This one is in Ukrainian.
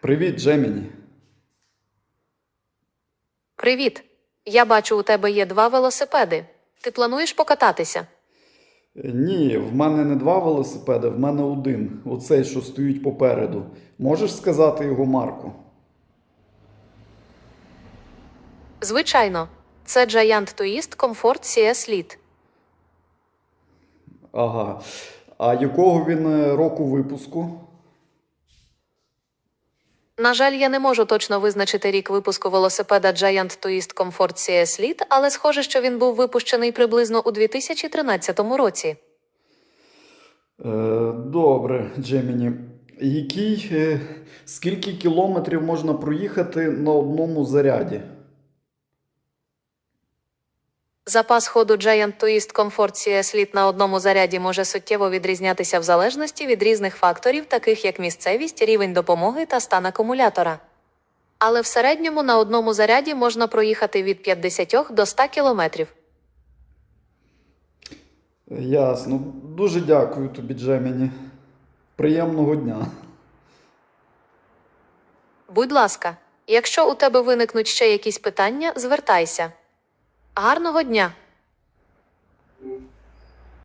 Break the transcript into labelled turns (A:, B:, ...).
A: Привіт, Джеміні.
B: Привіт. Я бачу, у тебе є два велосипеди. Ти плануєш покататися?
A: Е, Ні, в мене не два велосипеди, в мене один. Оцей, що стоїть попереду. Можеш сказати його марку?
B: Звичайно, це Giant Twist Comfort CS Lite.
A: Ага. А якого він е, року випуску?
B: На жаль, я не можу точно визначити рік випуску велосипеда Giant Twist Comfort CS Lite, але схоже, що він був випущений приблизно у 2013 році.
A: Е, добре, Джеміні. Який, е, скільки кілометрів можна проїхати на одному заряді?
B: Запас ходу Giant Twist Comfort CS Lite на одному заряді може суттєво відрізнятися в залежності від різних факторів, таких як місцевість, рівень допомоги та стан акумулятора. Але в середньому на одному заряді можна проїхати від 50 до 100 кілометрів.
A: Ясно. Дуже дякую тобі, Джеміні. Приємного дня.
B: Будь ласка, якщо у тебе виникнуть ще якісь питання, звертайся. Гарного дня!